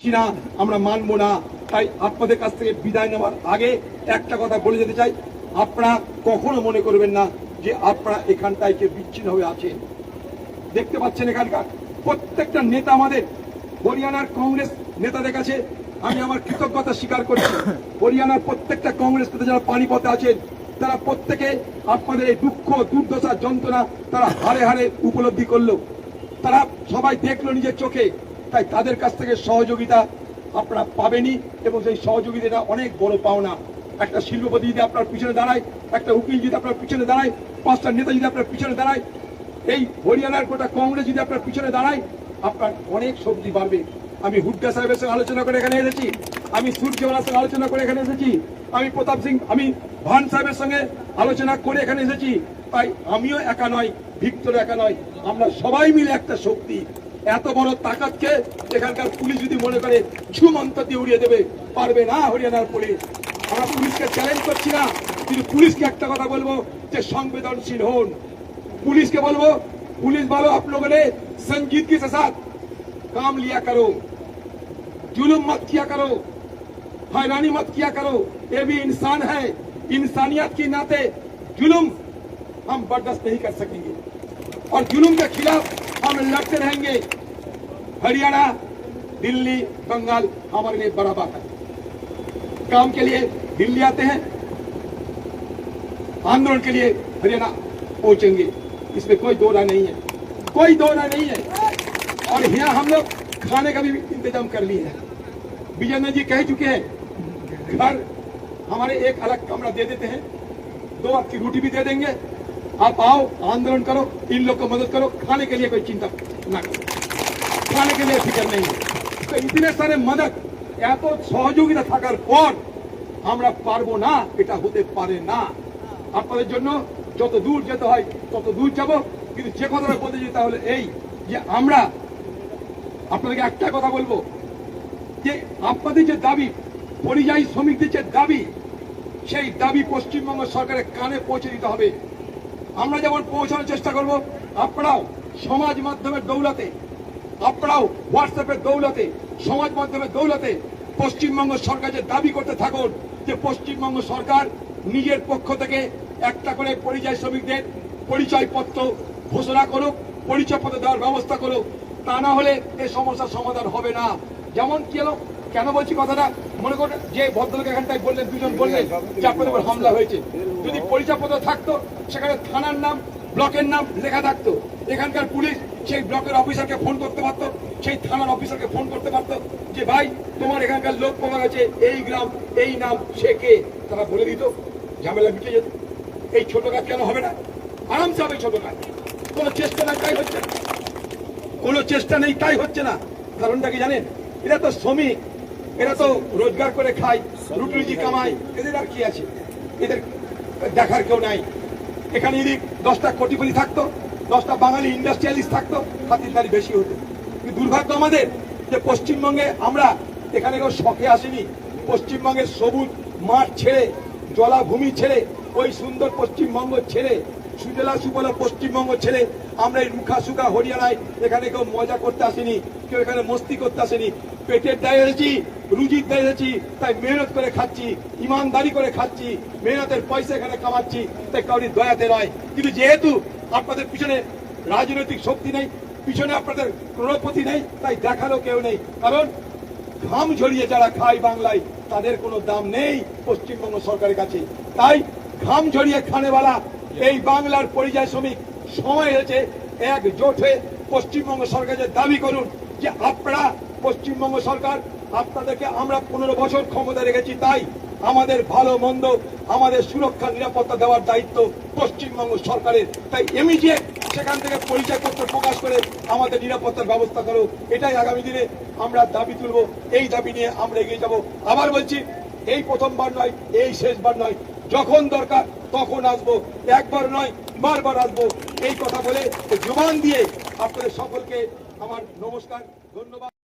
পাচ্ছি না, আমরা মানবো না। তাই আপনাদের কাছ থেকে বিদায় নেওয়ার আগে একটা কথা বলে যেতে চাই। আপনারা কখনো মনে করবেন না যে আপনারা এখানটায় কে বিচ্ছিন্ন হয়ে আছেন। দেখতে পাচ্ছেন এখানকার প্রত্যেকটা নেতা আমাদের। হরিয়ানার কংগ্রেস নেতাদের কাছে আমি আমার কৃতজ্ঞতা স্বীকার করছি। হরিয়ানার প্রত্যেকটা কংগ্রেস নেতা যারা পানিপথে আছেন, তারা প্রত্যেকে আপনাদের এই দুঃখ, দুর্দশা, যন্ত্রণা তারা হারে হারে উপলব্ধি করল। তারা সবাই দেখল নিজের চোখে। তাই তাদের কাছ থেকে সহযোগিতা আপনারা পাবেনই এবং সেই সহযোগিতাটা অনেক বড় পাওনা। একটা শিল্পপতি যদি আপনার পিছনে দাঁড়ায়, একটা উকিল যদি আপনার পিছনে দাঁড়ায়, পাঁচটা নেতা যদি আপনার পিছনে দাঁড়ায়, এই হরিয়ানার গোটা কংগ্রেস যদি আপনার পিছনে দাঁড়ায়, আপনার অনেক শক্তি বাড়বে। আমি হুড্ডা সাহেবের সঙ্গে আলোচনা করে এখানে এসেছি, আমি সূর্যওয়ালার সঙ্গে আলোচনা করে এখানে এসেছি, আমি প্রতাপ সিং, আমি ভান সাহেবের সঙ্গে আলোচনা করে এখানে এসেছি। তাই আমিও একা নয় ভিক্টর একা নয়, আমরা সবাই মিলে একটা শক্তি। এত বড় তাকাতকে এখানকার পুলিশ যদি মনে করে ছুমন্ত দিয়ে উড়িয়ে দেবে পারবে না হরিয়ানার পুলিশ আমরা পুলিশকে চ্যালেঞ্জ করছি না কিন্তু পুলিশকে একটা কথা বলবো যে সংবেদনশীল হন पुलिस के बोलो पुलिस वालों आप लोगों ने संजीदगी के साथ काम लिया करो जुलुम मत किया करो हैरानी मत किया करो ये भी इंसान है इंसानियत के नाते जुलुम हम बर्दाश्त नहीं कर सकेंगे और जुलुम के खिलाफ हम लड़ते रहेंगे। हरियाणा, दिल्ली, बंगाल हमारे लिए बड़ा बात है। काम के लिए दिल्ली आते हैं, आंदोलन के लिए हरियाणा पहुँचेंगे। इसमें कोई दो राय नहीं है। कोई दो राय नहीं है। और यहाँ हम लोग खाने का भी इंतज़ाम कर लिए हैं। विजय जी कह चुके हैं, घर हमारे एक अलग कमरा दे देते हैं। दो आपकी रोटी भी दे देंगे। आप आओ आंदोलन करो इन लोग को मदद करो खाने के लिए कोई चिंता ना करो खाने के लिए फिक्र नहीं है तो इतने सारे मदद এত সহযোগিতা থাকার পর আমরা পারবো না এটা হতে পারে না আপনাদের জন্য যত দূর যেতে হয় তত দূর যাব কিন্তু যে কথাটা বলতে চাই তাহলে এই যে আমরা আপনাদেরকে একটা কথা বলবো যে আপনাদের যে দাবি পরিযায়ী শ্রমিকদের যে দাবি সেই দাবি পশ্চিমবঙ্গ সরকারের কানে পৌঁছে দিতে হবে আমরা যেমন পৌঁছানোর চেষ্টা করব, আপনারাও সমাজ মাধ্যমের দৌলতে, আপনারাও হোয়াটসঅ্যাপের দৌলতে, সমাজ মাধ্যমের দৌলতে পশ্চিমবঙ্গ সরকার যে দাবি করতে থাকুন, যে পশ্চিমবঙ্গ সরকার নিজের পক্ষ থেকে একটা করে পরিযায়ী শ্রমিকদের পরিচয়পত্র ঘোষণা করুক, পরিচয়পত্র দেওয়ার ব্যবস্থা করুক, তা না হলে এই সমস্যার সমাধান হবে না। যেমন কি হলো? কেন বলছি কথাটা? মনে করুন যে ভদ্রলোক এখানটায় বললেন, দুজন বললেন যে আপনাদের হামলা হয়েছে। যদি পরিচয়পত্র থাকতো, সেখানে থানার নাম, ব্লকের নাম লেখা থাকতো। এখানকার পুলিশ সেই ব্লকের অফিসারকে ফোন করতে পারতো, সেই থানার অফিসারকে ফোন করতে পারতো যে, ভাই, তোমার এখানকার লোক পাওয়া গেছে, এই গ্রাম, এই নাম, সে কে? তারা বলে দিত, ঝামেলা মিটে যেত। এই ছোট কাজ কেন হবে না? আরামসে হবে ছোট কাজ। কোনো চেষ্টা নাই, তাই হচ্ছে। না কোনো চেষ্টা নেই, তাই হচ্ছে না। কারণটা কি জানেন? এটা তো শ্রমিক। এরা তো রোজগার করে খায়, রুটি রুজি কামায়, এদের আর কি আছে? এদের দেখার কেউ নাই। এখানে যদি দশটা কোটিপতি থাকতো, দশটা বাঙালি ইন্ডাস্ট্রিয়ালিস্ট থাকতো, খাতিরদারি বেশি হতো। কিন্তু দুর্ভাগ্য আমাদের যে পশ্চিমবঙ্গে আমরা এখানে কেউ শখে আসিনি। পশ্চিমবঙ্গের সবুজ মাঠ ছেড়ে, জলাভূমি ছেড়ে, ওই সুন্দর পশ্চিমবঙ্গ ছেড়ে, সুজলা সুফলা পশ্চিমবঙ্গ ছেড়ে আমরা এই মুখা সুখা হরিয়ানায় এখানে কেউ মজা করতে আসিনি, কেউ এখানে মস্তি করতে আসেনি। পেটের দায়ে রুজির এসেছি, তাই মেহনত করে খাচ্ছি, ইমানদারি করে খাচ্ছি, মেহনতের পয়সা এখানে কামাচ্ছি, তাই কাউরির দয়াতে নয়। কিন্তু যেহেতু আপনাদের পিছনে রাজনৈতিক শক্তি নেই, পিছনে আপনাদের ক্রোড়পতি নেই, তাই দেখারও কেউ নেই। কারণ ঘাম ঝরিয়ে যারা খায় বাংলায়, তাদের কোনো দাম নেই পশ্চিমবঙ্গ সরকারের কাছে। তাই ঘাম ঝরিয়ে খানেওয়ালা এই বাংলার পরিযায়ী শ্রমিক সময় হয়েছে একজোট হয়ে পশ্চিমবঙ্গ সরকারের দাবি করুন যে আপনারা পশ্চিমবঙ্গ সরকার আপনাদেরকে আমরা পনেরো বছর ক্ষমতা রেখেছি, তাই আমাদের ভালো, মন্দ, আমাদের সুরক্ষা, নিরাপত্তা দেওয়ার দায়িত্ব পশ্চিমবঙ্গ সরকারের। তাই ইমিডিয়েট সেখান থেকে পরিচয়পত্র প্রকাশ করে আমাদের নিরাপত্তার ব্যবস্থা করো। এটাই আগামী দিনে আমরা দাবি তুলব। এই দাবি নিয়ে আমরা এগিয়ে যাব। আবার বলছি, এই প্রথমবার নয়, এই শেষবার নয়। যখন দরকার তখন আসব। একবার নয়, বারবার আসব। এই কথা বলে জোবান দিয়ে আপনাদের সকলকে আমার নমস্কার, ধন্যবাদ।